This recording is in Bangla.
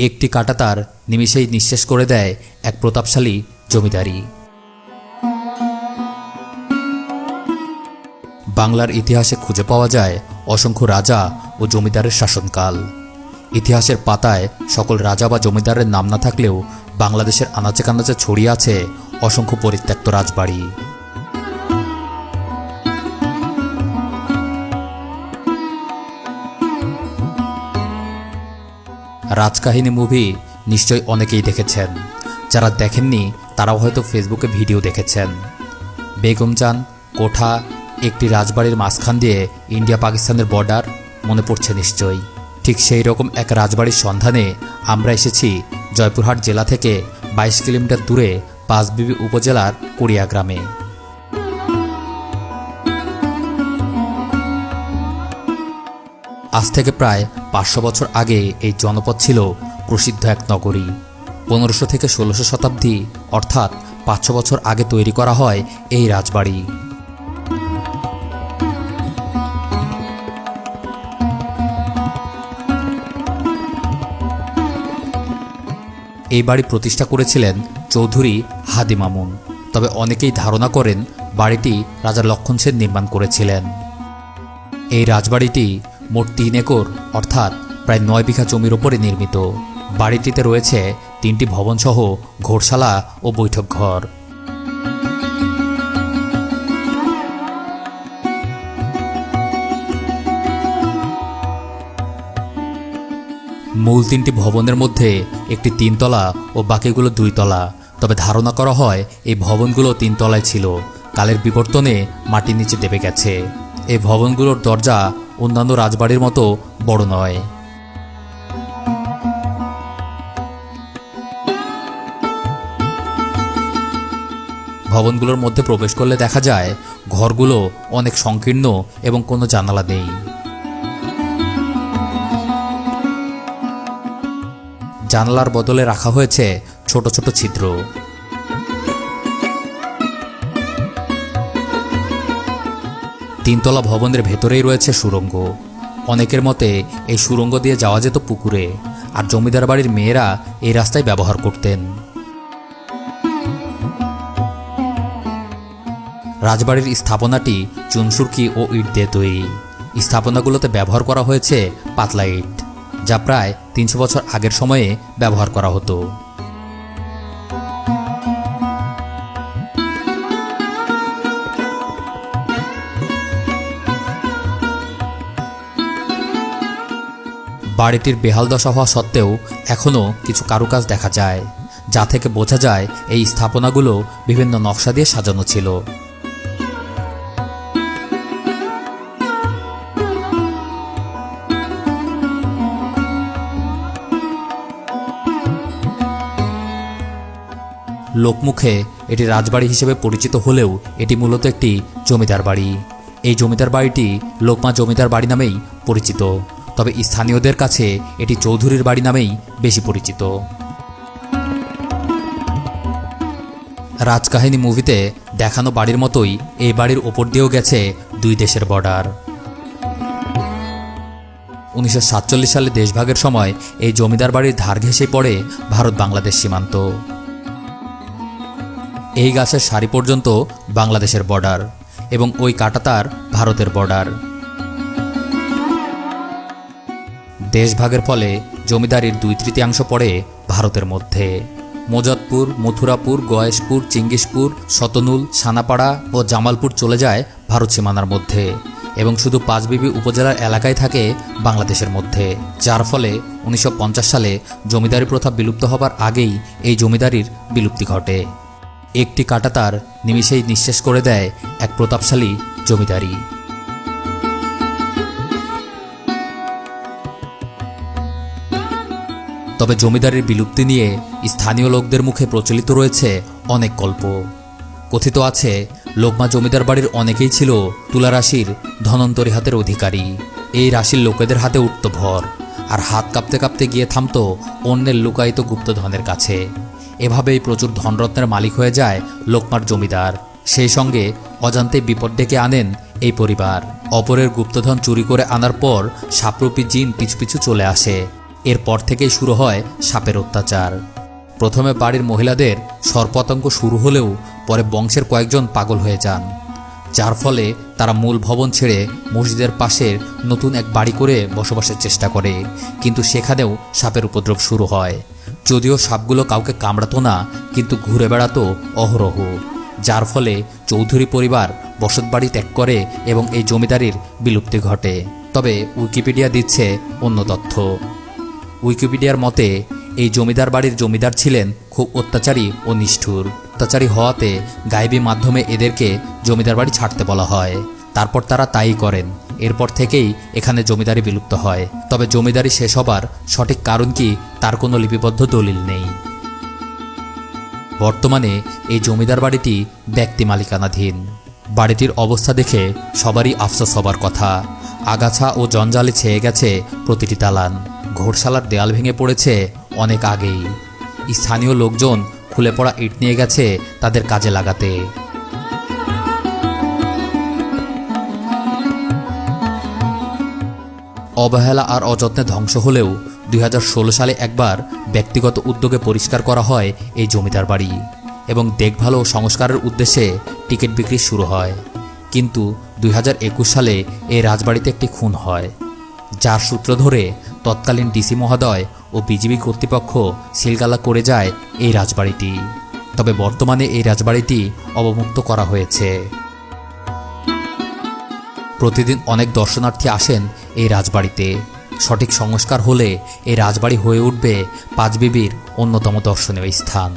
একটি কাটা তার নিমিষেই নিঃশেষ করে দেয় এক প্রতাপশালী জমিদারি। বাংলার ইতিহাসে খুঁজে পাওয়া যায় অসংখ্য রাজা ও জমিদারের শাসনকাল। ইতিহাসের পাতায় সকল রাজা বা জমিদারের নাম না থাকলেও বাংলাদেশের আনাচে কানাচে ছড়িয়ে আছে অসংখ্য পরিত্যক্ত রাজবাড়ি। রাজকাহিনী মুভি নিশ্চয়ই অনেকেই দেখেছেন। যারা দেখেননি, তারাও হয়তো ফেসবুকে ভিডিও দেখেছেন। বেগমজান কোঠা, একটি রাজবাড়ির মাঝখান দিয়ে ইন্ডিয়া পাকিস্তানের বর্ডার, মনে পড়ছে নিশ্চয়ই। ঠিক সেই রকম এক রাজবাড়ির সন্ধানে আমরা এসেছি জয়পুরহাট জেলা থেকে বাইশ কিলোমিটার দূরে পাঁচবিবি উপজেলার কুড়িয়া গ্রামে। আজ থেকে প্রায় পাঁচশো বছর আগে এই জনপদ ছিল প্রসিদ্ধ এক নগরী। পনেরোশো থেকে ষোলোশো শতাব্দী, অর্থাৎ পাঁচশো বছর আগে তৈরি করা হয় এই রাজবাড়ি। এই বাড়ি প্রতিষ্ঠা করেছিলেন চৌধুরী হাদি মামুন। তবে অনেকেই ধারণা করেন বাড়িটি রাজা লক্ষণ সেন নির্মাণ করেছিলেন। এই রাজবাড়িটি মোট তিন একর, অর্থাৎ প্রায় নয় বিঘা জমির ওপরে নির্মিত। বাড়িটিতে রয়েছে তিনটি ভবনসহ ঘোরশালা ও বৈঠক ঘর মূল তিনটি ভবনের মধ্যে একটি তিনতলা ও বাকিগুলো দুইতলা। তবে ধারণা করা হয়, এই ভবনগুলো তিনতলায় ছিল। কালের বিবর্তনে মাটির নিচে দেবে গেছে। এই ভবনগুলোর দরজা অন্যান্য রাজবাড়ির মতো বড় নয়। ভবনগুলোর মধ্যে প্রবেশ করলে দেখা যায়, ঘরগুলো অনেক সংকীর্ণ এবং কোনো জানালা নেই। জানালার বদলে রাখা হয়েছে ছোট ছোট ছিদ্র। তিনতলা ভবনের ভেতরেই রয়েছে সুরঙ্গ। অনেকের মতে, এই সুরঙ্গ দিয়ে যাওয়া যেত পুকুরে, আর জমিদার বাড়ির মেয়েরা এই রাস্তায় ব্যবহার করতেন। রাজবাড়ির স্থাপনাটি চুনসুরকি ও ইট দিয়ে তৈরি। স্থাপনাগুলোতে ব্যবহার করা হয়েছে পাতলা ইট, যা প্রায় তিনশো বছর আগের সময়ে ব্যবহার করা হতো। বাড়িটির বেহাল দশা হওয়া সত্ত্বেও এখনও কিছু কারুকাজ দেখা যায়, যা থেকে বোঝা যায় এই স্থাপনাগুলো বিভিন্ন নকশা দিয়ে সাজানো ছিল। লোকমুখে এটি রাজবাড়ি হিসেবে পরিচিত হলেও এটি মূলত একটি জমিদার বাড়ি। এই জমিদার বাড়িটি লোকমা জমিদার বাড়ি নামেই পরিচিত। তবে স্থানীয়দের কাছে এটি চৌধুরীর বাড়ি নামেই বেশি পরিচিত। রাজকাহিনী মুভিতে দেখানো বাড়ির মতোই এই বাড়ির ওপর দিয়েও গেছে দুই দেশের বর্ডার। উনিশশো সাতচল্লিশ সালে দেশভাগের সময় এই জমিদার বাড়ির ধার ঘেঁষে পড়ে ভারত বাংলাদেশ সীমান্ত। এই গাছের সারি পর্যন্ত বাংলাদেশের বর্ডার এবং ওই কাটাতার ভারতের বর্ডার। দেশভাগের ফলে জমিদারির দুই তৃতীয়াংশ পড়ে ভারতের মধ্যে। মোজাদপুর মথুরাপুর, গয়েশপুর, চিঙ্গিসপুর, শতনুল, সানাপাড়া ও জামালপুর চলে যায় ভারত সীমানার মধ্যে এবং শুধু পাঁচবিবি উপজেলার এলাকায় থাকে বাংলাদেশের মধ্যে, যার ফলে উনিশশো পঞ্চাশ সালে জমিদারি প্রথা বিলুপ্ত হবার আগেই এই জমিদারির বিলুপ্তি ঘটে। একটি কাটাতার নিমিষেই নিঃশেষ করে দেয় এক প্রতাপশালী জমিদারি। তবে জমিদারির বিলুপ্তি নিয়ে স্থানীয় লোকদের মুখে প্রচলিত রয়েছে অনেক গল্প। কথিত আছে, লোকমা জমিদার বাড়ির অনেকেই ছিল তুলা রাশির ধনন্তরী হাতের অধিকারী। এই রাশির লোকেদের হাতে উঠত ভর, আর হাত কাঁপতে কাঁপতে গিয়ে থামতো অন্যের লুকায়িত গুপ্তধনের কাছে। এভাবেই প্রচুর ধনরত্নের মালিক হয়ে যায় লোকমার জমিদার। সেই সঙ্গে অজান্তে বিপদ ডেকে আনেন এই পরিবার। অপরের গুপ্তধন চুরি করে আনার পর সাপরূপী জিন পিছু পিছু চলে আসে। এরপর থেকেই শুরু হয় সাপের অত্যাচার। প্রথমে বাড়ির মহিলাদের সর্পাতঙ্ক শুরু হলেও পরে বংশের কয়েকজন পাগল হয়ে যান। যার ফলে তারা মূল ভবন ছেড়ে মসজিদের পাশের নতুন এক বাড়ি করে বসবাসের চেষ্টা করে। কিন্তু সেখানেও সাপের উপদ্রব শুরু হয়। যদিও সাপগুলো কাউকে কামড়াতো না, কিন্তু ঘুরে বেড়াতো অহরহ। যার ফলে চৌধুরী পরিবার বসতবাড়ি ত্যাগ করে এবং এই জমিদারির বিলুপ্তি ঘটে। তবে উইকিপিডিয়া দিচ্ছে অন্য তথ্য। উইকিপিডিয়ার মতে, এই জমিদার বাড়ির জমিদার ছিলেন খুব অত্যাচারী ও নিষ্ঠুর। অত্যাচারী হওয়াতে গায়েবী মাধ্যমে এদেরকে জমিদার বাড়ি ছাড়তে বলা হয়। তারপর তারা তাই করেন। এরপর থেকেই এখানে জমিদারি বিলুপ্ত হয়। তবে জমিদারি শেষ হবার সঠিক কারণ কি তার কোনো লিপিবদ্ধ দলিল নেই। বর্তমানে এই জমিদার বাড়িটি ব্যক্তি মালিকানাধীন। বাড়িটির অবস্থা দেখে সবারই আফসোস হবার কথা। আগাছা ও জঞ্জালে ছেয়ে গেছে প্রতিটি দালান। ঘোরশালার দেয়াল ভেঙে পড়েছে অনেক আগেই। স্থানীয় লোকজন খুলে পড়া ইট নিয়ে গেছে তাদের কাজে লাগাতে। অবহেলা আর অযত্নে ধ্বংস হলেও দুই হাজার ষোলো সালে একবার ব্যক্তিগত উদ্যোগে পরিষ্কার করা হয় এই জমিদার বাড়ি এবং দেখভাল ও সংস্কারের উদ্দেশ্যে টিকিট বিক্রি শুরু হয়। কিন্তু দুই হাজার একুশ সালে এই রাজবাড়িতে একটি খুন হয়, যার সূত্র ধরে তৎকালীন ডিসি মহোদয় ও বিজিবি কর্তৃপক্ষ সিলগালা করে যায় এই রাজবাড়িটি। তবে বর্তমানে এই রাজবাড়িটি অবমুক্ত করা হয়েছে। প্রতিদিন অনেক দর্শনার্থী আসেন এই রাজবাড়িতে। সঠিক সংস্কার হলে এই রাজবাড়ি হয়ে উঠবে পাঁচবিবির অন্যতম দর্শনীয় স্থান।